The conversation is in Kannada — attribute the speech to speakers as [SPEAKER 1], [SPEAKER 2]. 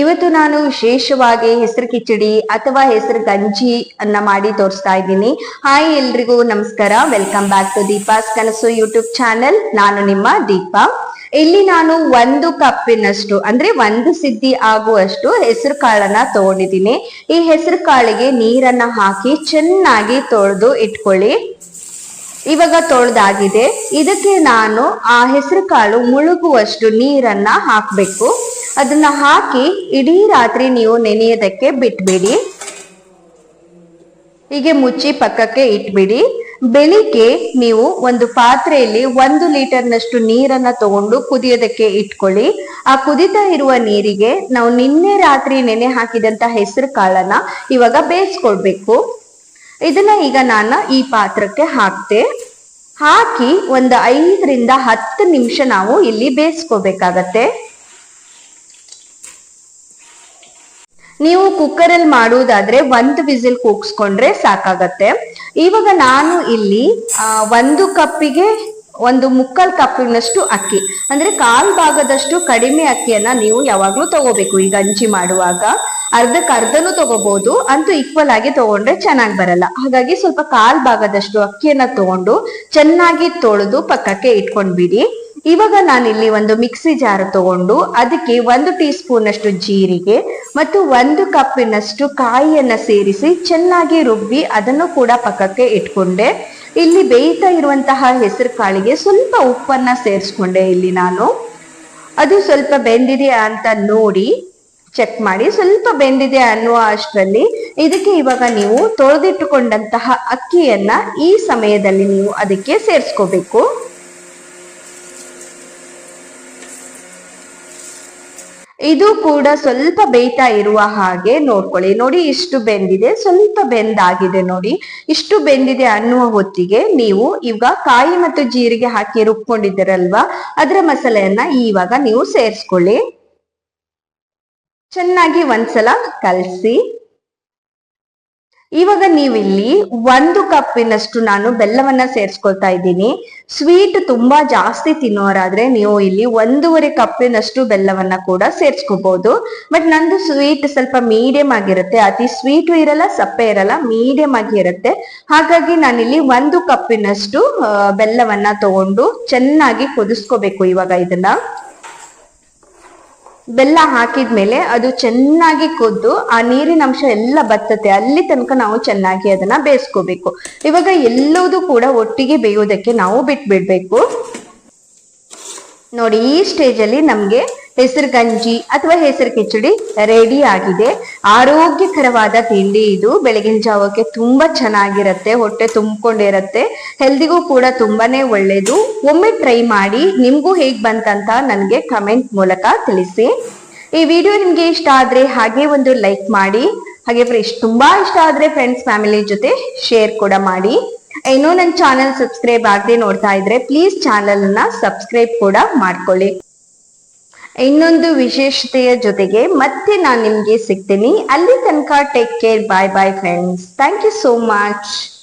[SPEAKER 1] ಇವತ್ತು ನಾನು ವಿಶೇಷವಾಗಿ ಹೆಸರು ಕಿಚಡಿ ಅಥವಾ ಹೆಸರು ಗಂಜಿ ಅನ್ನ ಮಾಡಿ ತೋರಿಸ್ತಾ ಇದ್ದೀನಿ. ಹಾಯ್ ಎಲ್ರಿಗೂ ನಮಸ್ಕಾರ. ವೆಲ್ಕಮ್ ಬ್ಯಾಕ್ ಟು ದೀಪಾಸ್ ಕನಸು ಯೂಟ್ಯೂಬ್ ಚಾನೆಲ್ ನಾನು ನಿಮ್ಮ ದೀಪಾ. ಇಲ್ಲಿ ನಾನು ಒಂದು ಕಪ್ಪಿನಷ್ಟು, ಅಂದ್ರೆ ಒಂದು ಸಿದ್ಧಿ ಆಗುವಷ್ಟು ಹೆಸರು ಕಾಳನ್ನ ತಗೊಂಡಿದ್ದೀನಿ. ಈ ಹೆಸರು ಕಾಳಿಗೆ ನೀರನ್ನ ಹಾಕಿ ಚೆನ್ನಾಗಿ ತೊಳೆದು ಇಟ್ಕೊಳ್ಳಿ. ಇವಾಗ ತೊಳೆದಾಗಿದೆ. ಇದಕ್ಕೆ ನಾನು ಆ ಹೆಸರು ಕಾಳು ಮುಳುಗುವಷ್ಟು ನೀರನ್ನ ಹಾಕ್ಬೇಕು. ಅದನ್ನ ಹಾಕಿ ಇಡೀ ರಾತ್ರಿ ನೀವು ನೆನೆಯೋದಕ್ಕೆ ಬಿಟ್ಬಿಡಿ. ಹೀಗೆ ಮುಚ್ಚಿ ಪಕ್ಕಕ್ಕೆ ಇಟ್ಬಿಡಿ. ಬೆಳಿಗ್ಗೆ ನೀವು ಒಂದು ಪಾತ್ರೆಯಲ್ಲಿ ಒಂದು ಲೀಟರ್ನಷ್ಟು ನೀರನ್ನ ತಗೊಂಡು ಕುದಿಯೋದಕ್ಕೆ ಇಟ್ಕೊಳ್ಳಿ. ಆ ಕುದಿತಾ ಇರುವ ನೀರಿಗೆ ನಾವು ನಿನ್ನೆ ರಾತ್ರಿ ನೆನೆ ಹಾಕಿದಂತ ಹೆಸರು ಕಾಳನ್ನ ಇವಾಗ ಬೇಯಿಸ್ಕೊಳ್ಬೇಕು ಇದನ್ನ ಈಗ ನಾನು ಈ ಪಾತ್ರಕ್ಕೆ ಹಾಕ್ತೆ. ಹಾಕಿ ಒಂದು ಐದರಿಂದ ಹತ್ತು ನಿಮಿಷ ನಾವು ಇಲ್ಲಿ ಬೇಯಿಸ್ಕೋಬೇಕಾಗತ್ತೆ. ನೀವು ಕುಕ್ಕರ್ ಅಲ್ಲಿ ಮಾಡುವುದಾದ್ರೆ ಒಂದು ವಿಸಿಲ್ ಕೂಗ್ಸ್ಕೊಂಡ್ರೆ ಸಾಕಾಗತ್ತೆ. ಇವಾಗ ನಾನು ಇಲ್ಲಿ ಒಂದು ಕಪ್ಪಿಗೆ, ಒಂದು ಮುಕ್ಕಾಲ್ ಕಪ್ಪಿನಷ್ಟು ಅಕ್ಕಿ. ಅಂದ್ರೆ ಕಾಲ್ ಭಾಗದಷ್ಟು ಕಡಿಮೆ ಅಕ್ಕಿಯನ್ನ ನೀವು ಯಾವಾಗ್ಲೂ ತಗೋಬೇಕು. ಈಗ ಗಂಜಿ ಮಾಡುವಾಗ ಅರ್ಧಕ್ಕೆ ಅರ್ಧನೂ ತಗೋಬಹುದು ಅಂತೂ ಈಕ್ವಲ್ ಆಗಿ ತಗೊಂಡ್ರೆ ಚೆನ್ನಾಗಿ ಬರಲ್ಲ. ಹಾಗಾಗಿ ಸ್ವಲ್ಪ ಕಾಲ್ ಭಾಗದಷ್ಟು ಅಕ್ಕಿಯನ್ನ ತಗೊಂಡು ಚೆನ್ನಾಗಿ ತೊಳೆದು ಪಕ್ಕಕ್ಕೆ ಇಟ್ಕೊಂಡ್ಬಿಡಿ. ಇವಾಗ ನಾನಿಲ್ಲಿ ಒಂದು ಮಿಕ್ಸಿ ಜಾರ್ ತಗೊಂಡು ಅದಕ್ಕೆ ಒಂದು ಟೀ ಅಷ್ಟು ಜೀರಿಗೆ ಮತ್ತು ಒಂದು ಕಪ್ಪಿನಷ್ಟು ಕಾಯಿಯನ್ನ ಸೇರಿಸಿ ಚೆನ್ನಾಗಿ ರುಬ್ಬಿ ಅದನ್ನು ಕೂಡ ಪಕ್ಕಕ್ಕೆ ಇಟ್ಕೊಂಡೆ. ಇಲ್ಲಿ ಬೇಯ್ತಾ ಇರುವಂತಹ ಹೆಸರು ಕಾಳಿಗೆ ಸ್ವಲ್ಪ ಉಪ್ಪನ್ನ ಸೇರಿಸ್ಕೊಂಡೆ ಇಲ್ಲಿ ನಾನು. ಅದು ಸ್ವಲ್ಪ ಬೆಂದಿದೆ ಅಂತ ನೋಡಿ ಚೆಕ್ ಮಾಡಿ. ಸ್ವಲ್ಪ ಬೆಂದಿದೆ ಅನ್ನುವ ಅಷ್ಟರಲ್ಲಿ ಇದಕ್ಕೆ ಇವಾಗ ನೀವು ತೊಳೆದಿಟ್ಟುಕೊಂಡಂತಹ ಅಕ್ಕಿಯನ್ನ ಈ ಸಮಯದಲ್ಲಿ ನೀವು ಅದಕ್ಕೆ ಸೇರಿಸ್ಕೋಬೇಕು. ಇದು ಕೂಡ ಸ್ವಲ್ಪ ಬೇಯ್ತಾ ಇರುವ ಹಾಗೆ ನೋಡ್ಕೊಳ್ಳಿ. ನೋಡಿ ಇಷ್ಟು ಬೆಂದಿದೆ, ಸ್ವಲ್ಪ ಬೆಂದಾಗಿದೆ ನೋಡಿ. ಇಷ್ಟು ಬೆಂದಿದೆ ಅನ್ನುವ ಹೊತ್ತಿಗೆ ನೀವು ಇವಾಗ ಕಾಯಿ ಮತ್ತು ಜೀರಿಗೆ ಹಾಕಿ ರುಬ್ಕೊಂಡಿದ್ದೀರಲ್ವಾ? ಅದರ ಮಸಾಲೆಯನ್ನ ಇವಾಗ ನೀವು ಸೇರಿಸ್ಕೊಳ್ಳಿ. ಚೆನ್ನಾಗಿ ಒಂದ್ಸಲ ಕಲಸಿ. ಇವಾಗ ನೀವಿಲ್ಲಿ ಒಂದು ಕಪ್ಪಿನಷ್ಟು ನಾನು ಬೆಲ್ಲವನ್ನ ಸೇರಿಸ್ಕೊಳ್ತಾ ಇದ್ದೀನಿ. ಸ್ವೀಟ್ ತುಂಬಾ ಜಾಸ್ತಿ ತಿನ್ನೋರಾದ್ರೆ ನೀವು ಇಲ್ಲಿ ಒಂದೂವರೆ ಕಪ್ಪಿನಷ್ಟು ಬೆಲ್ಲವನ್ನ ಕೂಡ ಸೇರಿಸ್ಕೋಬಹುದು ಬಟ್ ನಂದು ಸ್ವೀಟ್ ಸ್ವಲ್ಪ ಮೀಡಿಯಂ ಆಗಿರುತ್ತೆ. ಅತಿ ಸ್ವೀಟು ಇರಲ್ಲ, ಸಪ್ಪೆ ಇರಲ್ಲ ಮೀಡಿಯಂ ಆಗಿ ಇರುತ್ತೆ. ಹಾಗಾಗಿ ನಾನಿಲ್ಲಿ ಒಂದು ಕಪ್ಪಿನಷ್ಟು ಬೆಲ್ಲವನ್ನ ತಗೊಂಡು ಚೆನ್ನಾಗಿ ಕುದಿಸ್ಕೋಬೇಕು ಇವಾಗ ಇದನ್ನ. ಬೆಲ್ಲ ಹಾಕಿದ್ಮೇಲೆ ಅದು ಚೆನ್ನಾಗಿ ಕೊದ್ದು ಆ ನೀರಿನ ಅಂಶ ಎಲ್ಲ ಬತ್ತತೆ ಅಲ್ಲಿ ತನಕ ನಾವು ಚೆನ್ನಾಗಿ ಅದನ್ನ ಬೇಯಿಸ್ಕೋಬೇಕು. ಇವಾಗ ಎಲ್ಲದೂ ಕೂಡ ಒಟ್ಟಿಗೆ ಬೇಯೋದಕ್ಕೆ ನಾವು ಬಿಟ್ಬಿಡ್ಬೇಕು. ನೋಡಿ, ಈ ಸ್ಟೇಜ್ ಅಲ್ಲಿ ನಮ್ಗೆ ಹೆಸರು ಗಂಜಿ ಅಥವಾ ಹೆಸರು ಕಿಚಡಿ ರೆಡಿ ಆಗಿದೆ. ಆರೋಗ್ಯಕರವಾದ ತಿಂಡಿ ಇದು. ಬೆಳಗಿನ ಜಾವಕ್ಕೆ ತುಂಬಾ ಚೆನ್ನಾಗಿರತ್ತೆ. ಹೊಟ್ಟೆ ತುಂಬಿಕೊಂಡಿರತ್ತೆ. ಹೆಲ್ದಿಗೂ ಕೂಡ ತುಂಬಾನೇ ಒಳ್ಳೇದು. ಒಮ್ಮೆ ಟ್ರೈ ಮಾಡಿ. ನಿಮ್ಗೂ ಹೇಗ್ ಬಂತಂತ ನನಗೆ ಕಮೆಂಟ್ ಮೂಲಕ ತಿಳಿಸಿ. ಈ ವಿಡಿಯೋ ನಿಮ್ಗೆ ಇಷ್ಟ ಆದ್ರೆ ಹಾಗೆ ಒಂದು ಲೈಕ್ ಮಾಡಿ. ಹಾಗೆ ಫ್ರೆಶ್ ತುಂಬಾ ಇಷ್ಟ ಆದ್ರೆ ಫ್ರೆಂಡ್ಸ್ ಫ್ಯಾಮಿಲಿ ಜೊತೆ ಶೇರ್ ಕೂಡ ಮಾಡಿ. ಇನ್ನೂ ನನ್ನ ಚಾನೆಲ್ ಸಬ್ಸ್ಕ್ರೈಬ್ ಆಗದೆ ನೋಡ್ತಾ ಇದ್ರೆ ಪ್ಲೀಸ್ ಚಾನೆಲ್ ಅನ್ನ ಸಬ್ಸ್ಕ್ರೈಬ್ ಕೂಡ ಮಾಡ್ಕೊಳ್ಳಿ. ಇನ್ನೊಂದು ವಿಶೇಷತೆಯ ಜೊತೆಗೆ ಮತ್ತೆ ನಾನು ನಿಮ್ಗೆ ಸಿಗ್ತೀನಿ. ಅಲ್ಲಿ ತನಕ take care bye bye friends thank you so much